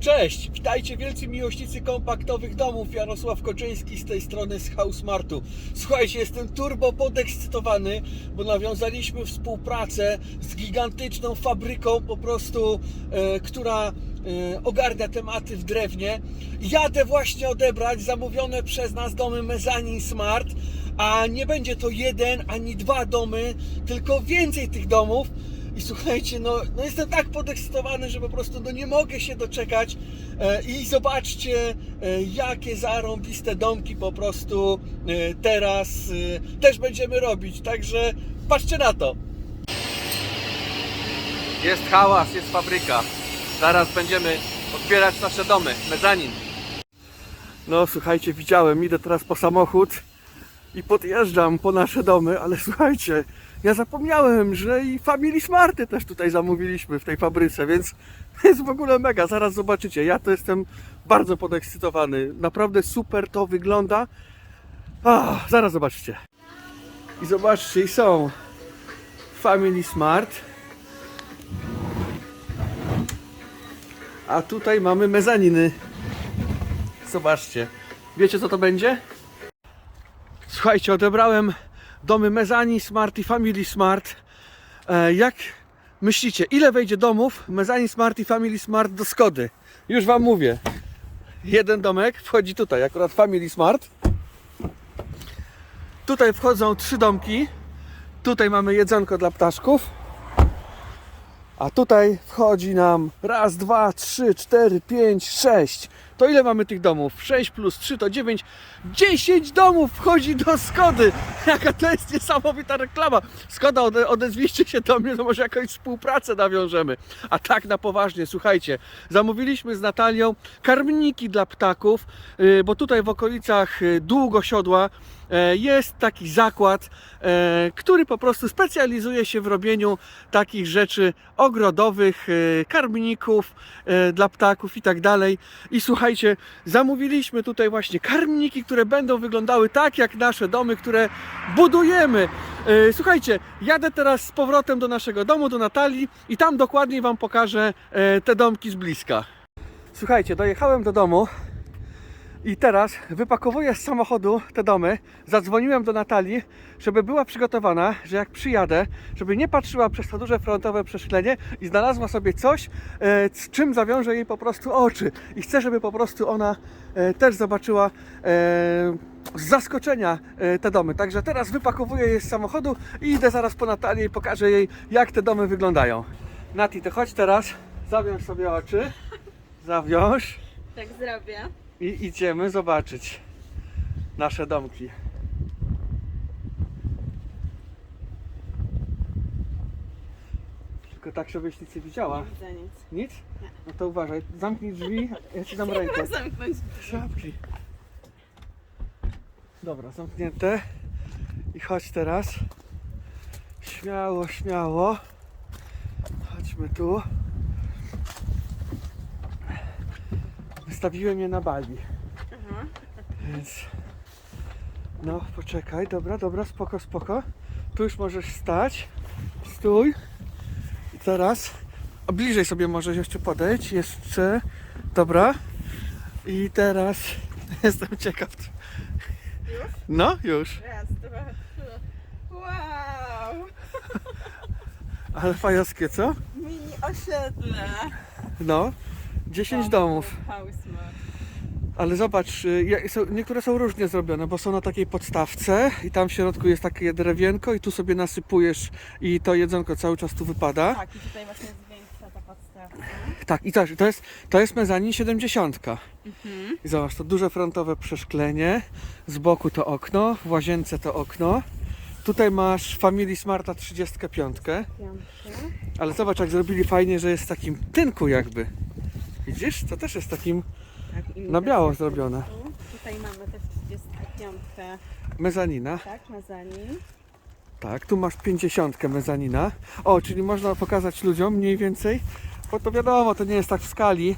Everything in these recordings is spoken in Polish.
Cześć, witajcie wielcy miłośnicy kompaktowych domów. Jarosław Koczyński z tej strony z Housemartu. Słuchajcie, jestem turbo podekscytowany, bo nawiązaliśmy współpracę z gigantyczną fabryką po prostu, e, która e, ogarnia tematy w drewnie. Jadę właśnie odebrać zamówione przez nas domy Mezanin Smart, a nie będzie to jeden ani dwa domy, tylko więcej tych domów. I słuchajcie, no, no jestem tak podekscytowany, że po prostu no nie mogę się doczekać. E, I zobaczcie, e, jakie zarąbiste domki po prostu e, teraz e, też będziemy robić. Także patrzcie na to. Jest hałas, jest fabryka. Zaraz będziemy odbierać nasze domy. Mezanin. No słuchajcie, widziałem, idę teraz po samochód i podjeżdżam po nasze domy, ale słuchajcie, ja zapomniałem, że i Family Smarty też tutaj zamówiliśmy w tej fabryce, więc jest w ogóle mega. Zaraz zobaczycie. Ja to jestem bardzo podekscytowany. Naprawdę super to wygląda. Zaraz zobaczycie. I zobaczcie, i są Family Smart. A tutaj mamy mezaniny. Zobaczcie. Wiecie co to będzie? Słuchajcie, odebrałem domy Mezani Smart i Family Smart. E, jak myślicie, ile wejdzie domów Mezani Smart i Family Smart do Skody? Już Wam mówię. Jeden domek wchodzi tutaj, akurat Family Smart. Tutaj wchodzą trzy domki. Tutaj mamy jedzonko dla ptaszków. A tutaj wchodzi nam raz, dwa, trzy, cztery, pięć, sześć. To ile mamy tych domów? 6 plus 3 to 9. 10 domów wchodzi do Skody. Jaka to jest niesamowita reklama. Skoda, ode, odezwijcie się do mnie, to może jakąś współpracę nawiążemy. A tak na poważnie, słuchajcie, zamówiliśmy z Natalią karmniki dla ptaków, yy, bo tutaj w okolicach yy, Długosiodła e, jest taki zakład, który po prostu specjalizuje się w robieniu takich rzeczy ogrodowych, karmników dla ptaków i tak dalej. I słuchajcie, zamówiliśmy tutaj właśnie karmniki, które będą wyglądały tak jak nasze domy, które budujemy. E, Słuchajcie, jadę teraz z powrotem do naszego domu, do Natalii i tam dokładniej Wam pokażę e, te domki z bliska. Słuchajcie, dojechałem do domu. I teraz wypakowuję z samochodu te domy. Zadzwoniłem do Natalii, żeby była przygotowana, że jak przyjadę, żeby nie patrzyła przez to duże frontowe przeszklenie i znalazła sobie coś, e, z czym zawiąże jej po prostu oczy. I chcę, żeby po prostu ona e, też zobaczyła e, z zaskoczenia te domy. Także teraz wypakowuję je z samochodu i idę zaraz po Natalię i pokażę jej, jak te domy wyglądają. Nati, to chodź teraz, zawiąż sobie oczy. Zawiąż. Tak zrobię. I idziemy zobaczyć nasze domki. Tylko tak, żebyś nic nie widziała. Nie widzę nic. Nic? No to uważaj. Zamknij drzwi, ja ci dam rękę. Zamknąć. Zamknij. Dobra, zamknięte. I chodź teraz. Śmiało, śmiało. Chodźmy tu. Wystawiłem je na bali. Aha. Więc. No, poczekaj, dobra, dobra, spoko, spoko. Tu już możesz stać. Stój. I teraz. A bliżej sobie możesz jeszcze podejść. Jeszcze. Dobra. I teraz jestem ciekaw. Już? No, już. Raz, dwa, trzy. Wow! Ale fajowskie, co? Mini osiedle. No. 10 domów. Ale zobacz, y, niektóre są różnie zrobione, bo są na takiej podstawce i tam w środku jest takie drewienko i tu sobie nasypujesz i to jedzonko cały czas tu wypada. Tak, i tutaj właśnie jest większa ta podstawka. Tak, i też, to jest, to jest mezanin 70. Mhm. I zobacz, to duże frontowe przeszklenie, z boku to okno, w łazience to okno. Tutaj masz Family Smarta 35, Piątkę. ale zobacz jak zrobili fajnie, że jest w takim tynku jakby. Widzisz? To też jest takim Tak, na biało zrobione. Tutaj mamy też 35, Mezanina. tak, mezanin. Tak, tu masz 50 mezanina. O, czyli można pokazać ludziom mniej więcej, bo to wiadomo, to nie jest tak w skali.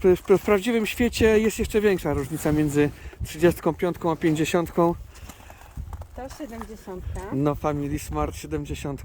W, w, w prawdziwym świecie jest jeszcze większa różnica między 35 a 50. To 70. No Family Smart 70.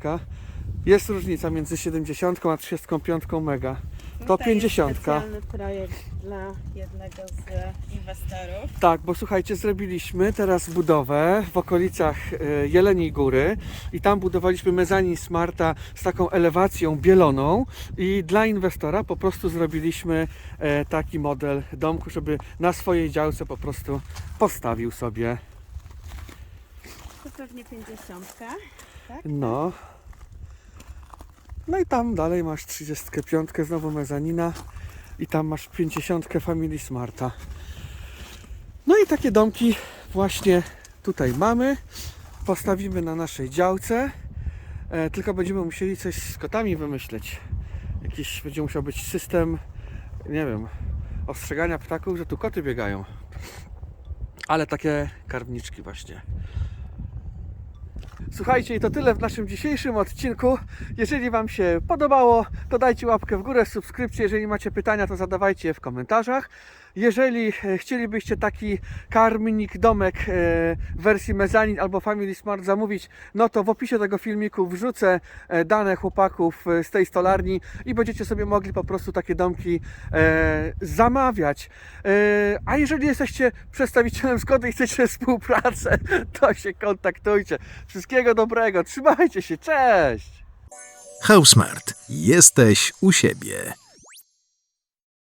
Jest różnica między 70 a 35 mega. To Tutaj jest 50. specjalny projekt dla jednego z inwestorów. Tak, bo słuchajcie, zrobiliśmy teraz budowę w okolicach e, Jeleniej Góry i tam budowaliśmy mezanin Smarta z taką elewacją bieloną i dla inwestora po prostu zrobiliśmy e, taki model domku, żeby na swojej działce po prostu postawił sobie. To pewnie 50. No. No i tam dalej masz 35 znowu mezanina i tam masz 50 Family Smarta. No i takie domki właśnie tutaj mamy. Postawimy na naszej działce. E, tylko będziemy musieli coś z kotami wymyśleć. Jakiś będzie musiał być system, nie wiem, ostrzegania ptaków, że tu koty biegają. Ale takie karwniczki właśnie. Słuchajcie, i to tyle w naszym dzisiejszym odcinku. Jeżeli Wam się podobało, to dajcie łapkę w górę, subskrypcję. Jeżeli macie pytania, to zadawajcie je w komentarzach. Jeżeli e, chcielibyście taki karmnik, domek e, w wersji mezanin albo Family Smart zamówić, no to w opisie tego filmiku wrzucę e, dane chłopaków z tej stolarni i będziecie sobie mogli po prostu takie domki zamawiać. A jeżeli jesteście przedstawicielem Skody i chcecie współpracę, to się kontaktujcie. Wszystkiego dobrego, trzymajcie się, cześć! Housemart. Jesteś u siebie.